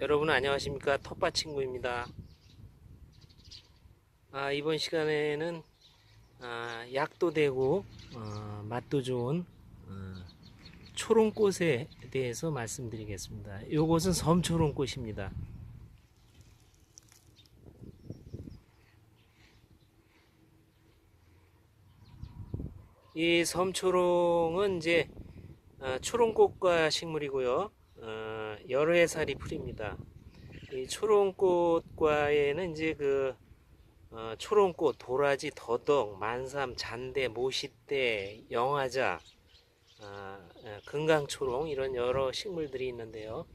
여러분 안녕하십니까 텃밭 친구입니다. 아, 이번 시간에는 아, 약도 되고 어, 맛도 좋은 어, 초롱꽃에 대해서 말씀드리겠습니다. 이것은 섬초롱꽃입니다. 이 섬초롱은 이제 어, 초롱꽃과 식물이고요. 어, 여러 해 살이 풀입니다. 이 초롱꽃과에는 이제 그 어, 초롱꽃, 도라지, 더덕, 만삼, 잔대, 모시대, 영화자, 아, 어, 금강초롱 이런 여러 식물들이 있는데요.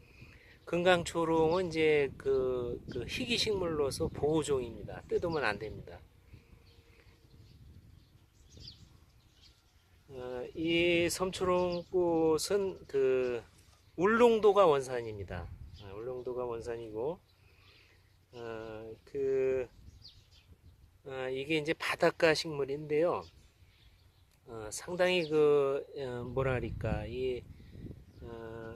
금강초롱은 이제 그, 그 희귀 식물로서 보호종입니다. 뜯으면 안 됩니다. 어, 이 섬초롱꽃은 그 울릉도가 원산입니다. 아, 울릉도가 원산이고 어, 그 어, 이게 이제 바닷가 식물인데요. 어, 상당히 그 어, 그럴까 이 어,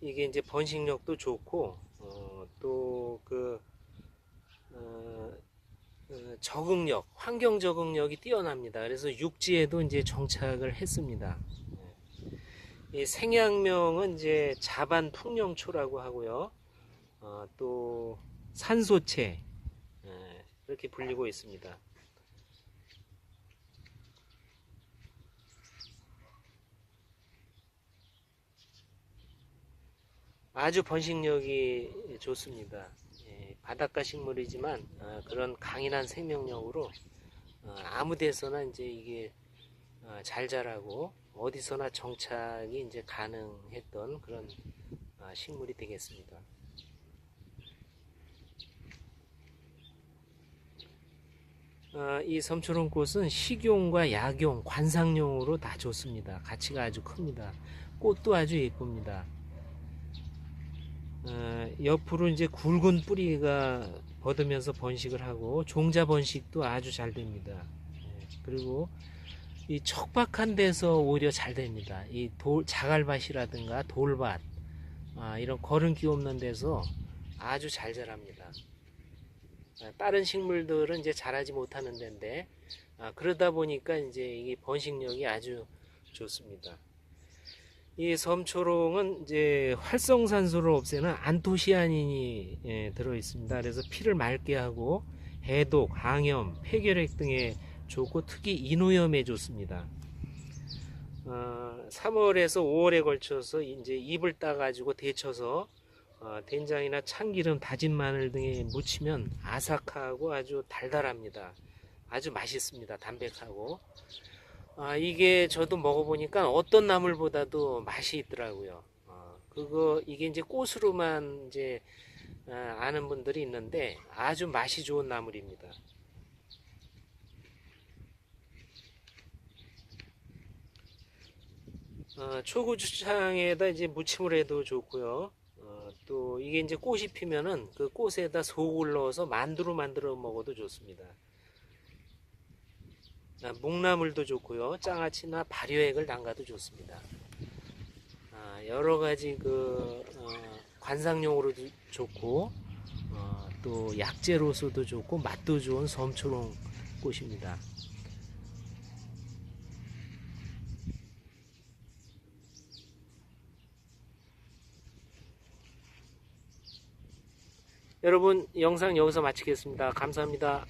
이게 이제 번식력도 좋고 어, 또그 어, 어, 적응력, 환경 적응력이 뛰어납니다. 그래서 육지에도 이제 정착을 했습니다. 이 생양명은 이제 자반 풍령초라고 하고요. 어, 또 산소채 예, 이렇게 불리고 있습니다. 아주 번식력이 좋습니다. 예, 바닷가 식물이지만 어, 그런 강인한 생명력으로 어, 아무 데서나 이제 이게 어, 잘 자라고 어디서나 정착이 이제 가능했던 그런 어, 식물이 되겠습니다. 어, 이 섬초롱 꽃은 식용과 약용, 관상용으로 다 좋습니다. 가치가 아주 큽니다. 꽃도 아주 예쁩니다. 어, 옆으로 이제 굵은 뿌리가 벗으면서 번식을 하고 종자 번식도 아주 잘 됩니다. 예, 그리고 이 척박한 데서 오히려 잘 됩니다. 이 돌, 자갈밭이라든가 돌밭, 아, 이런 거름기 없는 데서 아주 잘 자랍니다. 아, 다른 식물들은 이제 자라지 못하는 데인데, 아, 그러다 보니까 이제 이게 번식력이 아주 좋습니다. 이 섬초롱은 이제 활성산소를 없애는 안토시아닌이 예, 들어 있습니다. 그래서 피를 맑게 하고 해독, 항염, 폐결핵 등에 좋고 특히 인후염에 좋습니다. 어, 3월에서 5월에 걸쳐서 이제 잎을 따가지고 데쳐서 어, 된장이나 참기름, 다진 마늘 등에 무치면 아삭하고 아주 달달합니다. 아주 맛있습니다. 담백하고. 아, 이게 저도 먹어보니까 어떤 나물보다도 맛이 있더라고요. 어, 그거, 이게 이제 꽃으로만 이제 아, 아는 분들이 있는데 아주 맛이 좋은 나물입니다. 어, 초고추장에다 이제 무침을 해도 좋고요. 어, 또 이게 이제 꽃이 피면은 그 꽃에다 속을 넣어서 만두로 만들어 먹어도 좋습니다. 아, 묵나물도 좋고요. 장아찌나 발효액을 담가도 좋습니다. 아, 여러 가지 그 어, 관상용으로도 좋고 어, 또 약재로서도 좋고 맛도 좋은 섬초롱 꽃입니다. 여러분 영상 여기서 마치겠습니다. 감사합니다.